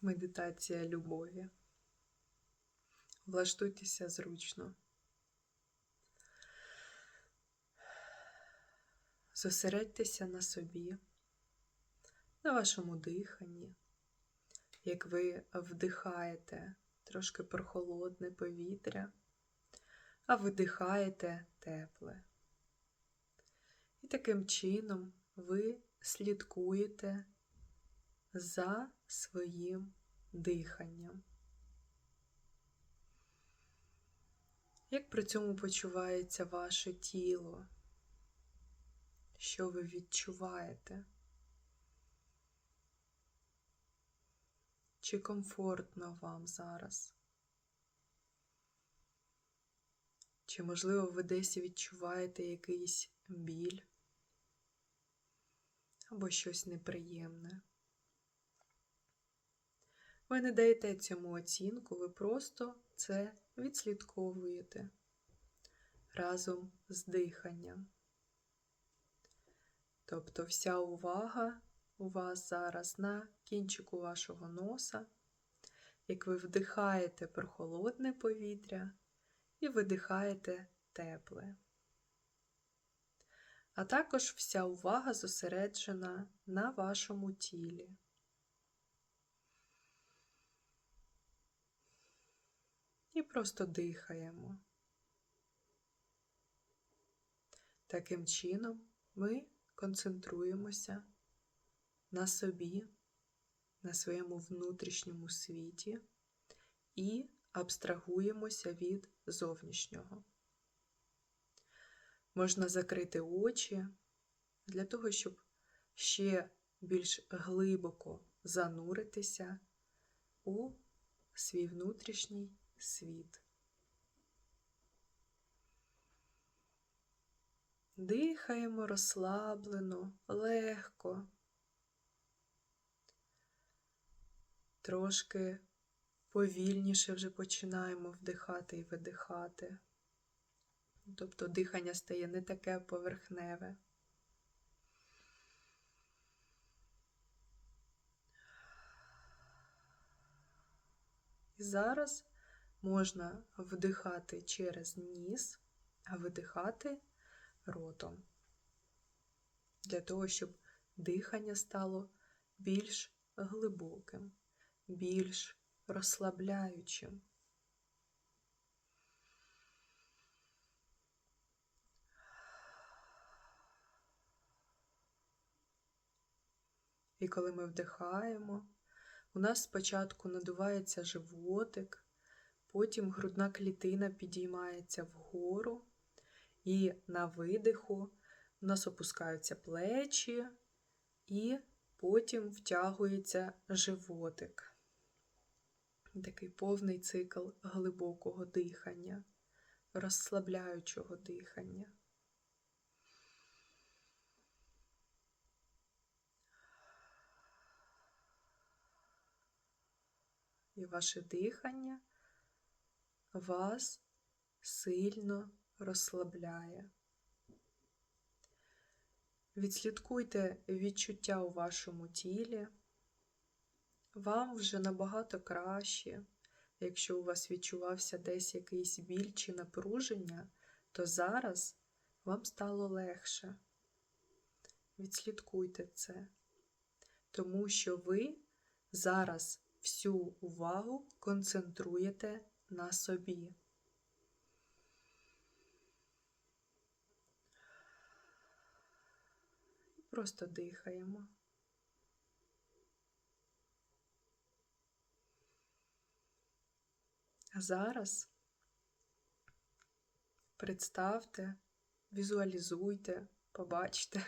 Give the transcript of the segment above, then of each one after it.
медитація любові. Влаштуйтеся зручно. Зосередьтеся на собі, на вашому диханні, як ви вдихаєте трошки прохолодне повітря, а видихаєте тепле. І таким чином ви слідкуєте за своїм диханням. Як при цьому почувається ваше тіло? Що ви відчуваєте? Чи комфортно вам зараз? Чи, можливо, ви десь відчуваєте якийсь біль або щось неприємне? Ви не даєте цьому оцінку, ви просто це відслідковуєте разом з диханням. Тобто вся увага у вас зараз на кінчику вашого носа, як ви вдихаєте прохолодне повітря і видихаєте тепле. А також вся увага зосереджена на вашому тілі. І просто дихаємо. Таким чином ми концентруємося на собі, на своєму внутрішньому світі і абстрагуємося від зовнішнього. Можна закрити очі для того, щоб ще більш глибоко зануритися у свій внутрішній світ. Дихаємо розслаблено, легко, трошки повільніше вже починаємо вдихати і видихати. Тобто дихання стає не таке поверхневе. І зараз можна вдихати через ніс, а видихати ротом. Для того, щоб дихання стало більш глибоким, більш розслабляючим. І коли ми вдихаємо, у нас спочатку надувається животик, потім грудна клітина підіймається вгору, і на видиху у нас опускаються плечі, і потім втягується животик. Такий повний цикл глибокого дихання, розслабляючого дихання. І ваше дихання вас сильно розслабляє. Відслідкуйте відчуття у вашому тілі. Вам вже набагато краще. Якщо у вас відчувався десь якийсь біль чи напруження, то зараз вам стало легше. Відслідкуйте це, тому що ви зараз всю увагу концентруєте на собі. Просто дихаємо. А зараз представте, візуалізуйте, побачте,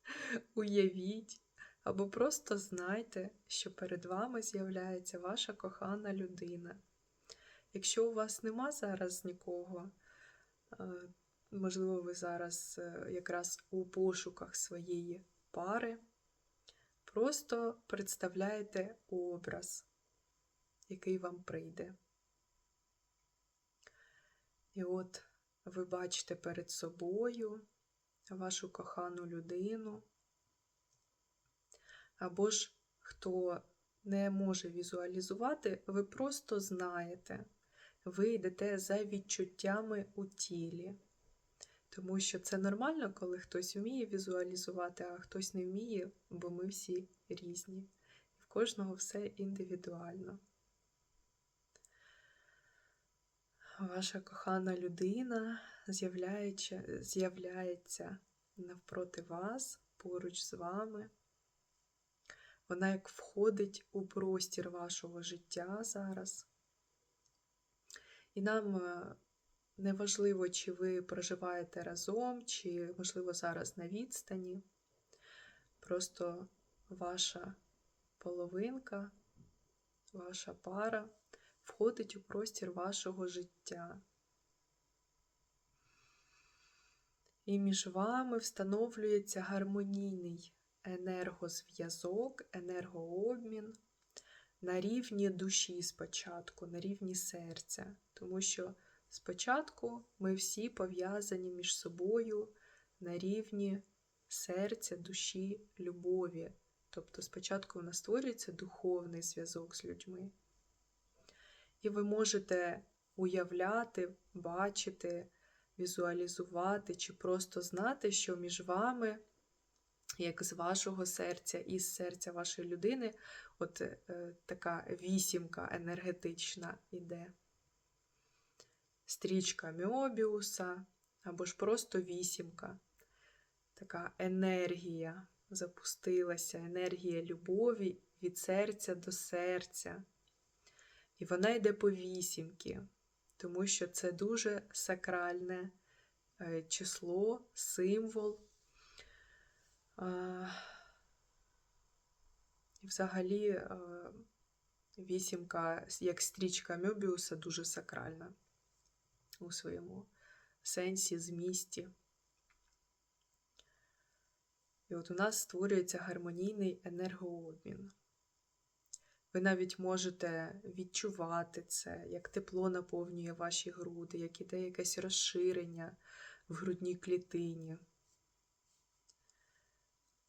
уявіть, або просто знайте, що перед вами з'являється ваша кохана людина. Якщо у вас нема зараз нікого, е, можливо, ви зараз е, якраз у пошуках своєї пари, просто представляєте образ, який вам прийде. І от ви бачите перед собою вашу кохану людину, або ж хто не може візуалізувати, ви просто знаєте. Ви йдете за відчуттями у тілі. Тому що це нормально, коли хтось вміє візуалізувати, а хтось не вміє, бо ми всі різні. В кожного все індивідуально. Ваша кохана людина з'являється навпроти вас, поруч з вами. Вона як входить у простір вашого життя зараз. І нам е, неважливо, чи ви проживаєте разом, чи, можливо, зараз на відстані. Просто ваша половинка, ваша пара входить у простір вашого життя. І між вами встановлюється гармонійний енергозв'язок, енергообмін на рівні душі спочатку, на рівні серця. Тому що спочатку ми всі пов'язані між собою на рівні серця, душі, любові. Тобто спочатку у нас створюється духовний зв'язок з людьми. І ви можете уявляти, бачити, візуалізувати чи просто знати, що між вами, як з вашого серця і з серця вашої людини, от е, така вісімка енергетична іде. Стрічка Мьобіуса, або ж просто вісімка. Така енергія запустилася, енергія любові від серця до серця. І вона йде по вісімки, тому що це дуже сакральне е, число, символ. І взагалі вісімка, як стрічка Мьобіуса, дуже сакральна у своєму сенсі, змісті. І от у нас створюється гармонійний енергообмін. Ви навіть можете відчувати це, як тепло наповнює ваші груди, як іде якесь розширення в грудній клітині.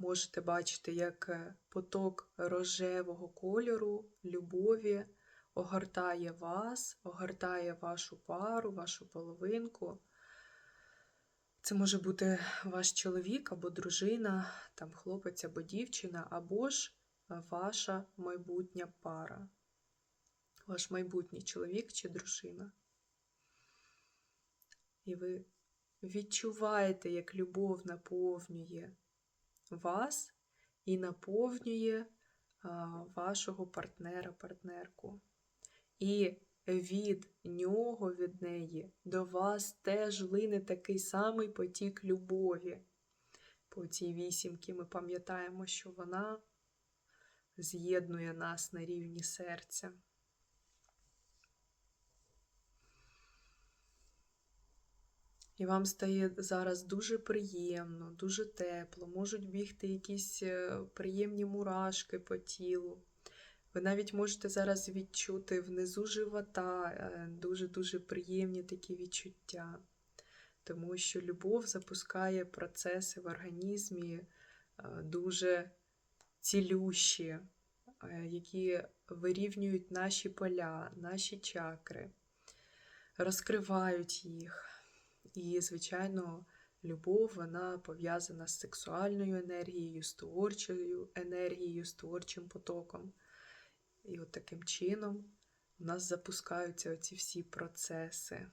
Можете бачити, як е, поток рожевого кольору, любові огортає вас, огортає вашу пару, вашу половинку. Це може бути ваш чоловік або дружина, там хлопець або дівчина, або ж ваша майбутня пара, ваш майбутній чоловік чи дружина. І ви відчуваєте, як любов наповнює вас і наповнює вашого партнера, партнерку. І від нього, від неї, до вас теж лине такий самий потік любові. По цій вісімки ми пам'ятаємо, що вона з'єднує нас на рівні серця. І вам стає зараз дуже приємно, дуже тепло, можуть бігти якісь е, приємні мурашки по тілу. Ви навіть можете зараз відчути внизу живота е, дуже-дуже приємні такі відчуття, тому що любов запускає процеси в організмі е, дуже цілющі, які вирівнюють наші поля, наші чакри, розкривають їх. І, звичайно, любов вона пов'язана з сексуальною енергією, з творчою енергією, з творчим потоком. І от таким чином у нас запускаються оці всі процеси.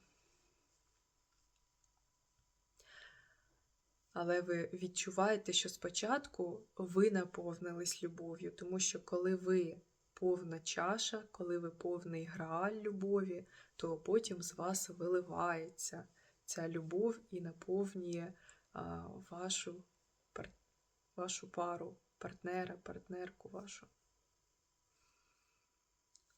Але ви відчуваєте, що спочатку ви наповнились любов'ю, тому що коли ви повна чаша, коли ви повний грааль любові, то потім з вас виливається ця любов і наповнює вашу, вашу пару, партнера, партнерку вашу,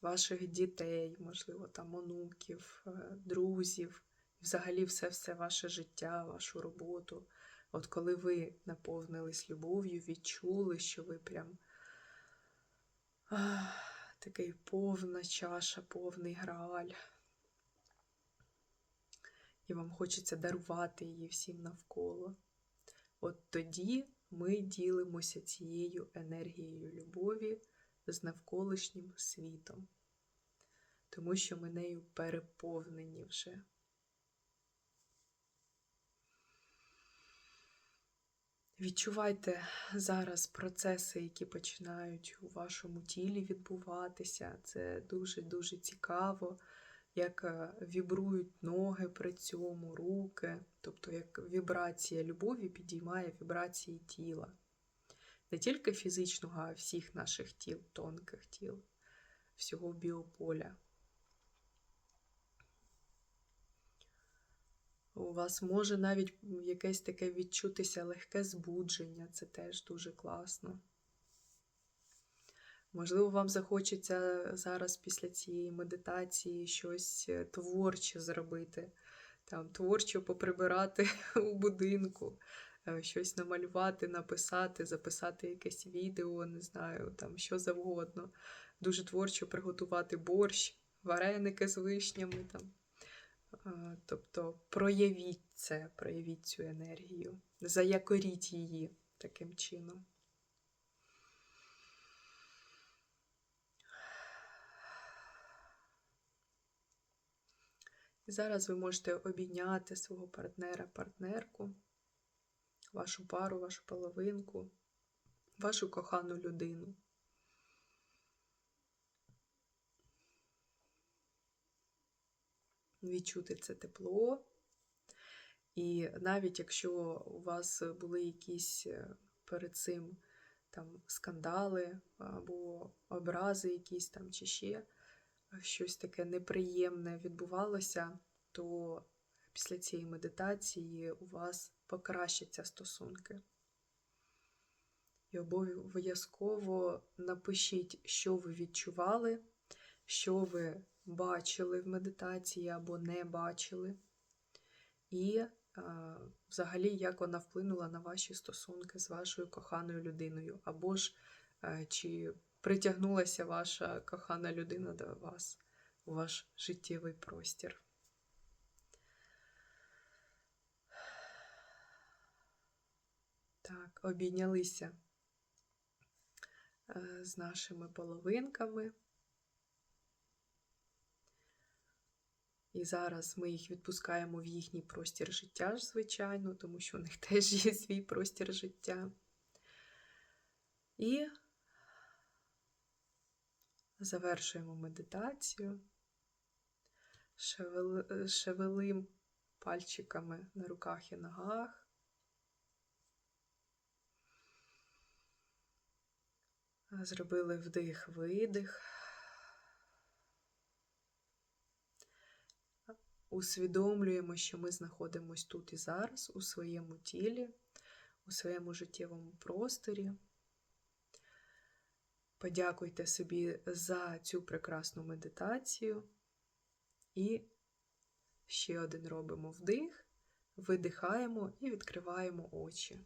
ваших дітей, можливо, там онуків, е, друзів, взагалі все-все ваше життя, вашу роботу. От коли ви наповнились любов'ю, відчули, що ви прям такий повна чаша, повний грааль і вам хочеться дарувати її всім навколо. От тоді ми ділимося цією енергією любові з навколишнім світом, тому що ми нею переповнені вже. Відчувайте зараз процеси, які починають у вашому тілі відбуватися. Це дуже-дуже цікаво, як е, вібрують ноги при цьому, руки, тобто як вібрація любові підіймає вібрації тіла. Не тільки фізичного, а всіх наших тіл, тонких тіл, всього біополя. У вас може навіть якесь таке відчутися легке збудження, це теж дуже класно. Можливо, вам захочеться зараз після цієї медитації щось е, творче зробити, там, творчо поприбирати у будинку, е, щось намалювати, написати, записати якесь відео, не знаю, там що завгодно. Дуже творчо приготувати борщ, вареники з вишнями. там. Е, Тобто проявіть це, проявіть цю енергію, заякоріть її таким чином. І зараз ви можете обійняти свого партнера, партнерку, вашу пару, вашу половинку, вашу кохану людину. відчути це тепло. І навіть якщо у вас були якісь е, перед цим там скандали або образи якісь там чи ще щось таке неприємне відбувалося, то після цієї медитації у вас покращаться стосунки. І обов'язково напишіть, що ви відчували, що ви бачили в медитації або не бачили, і е, взагалі, як вона вплинула на ваші стосунки з вашою коханою людиною, або ж е, чи притягнулася ваша кохана людина до вас у ваш життєвий простір. Так, обійнялися е, з нашими половинками. І зараз ми їх відпускаємо в їхній простір життя, звичайно, тому що у них теж є свій простір життя. І завершуємо медитацію, шевелим пальчиками на руках і ногах. Зробили вдих-видих. усвідомлюємо, що ми знаходимося тут і зараз, у своєму тілі, у своєму життєвому просторі. Подякуйте собі за цю прекрасну медитацію. І ще один робимо вдих, видихаємо і відкриваємо очі.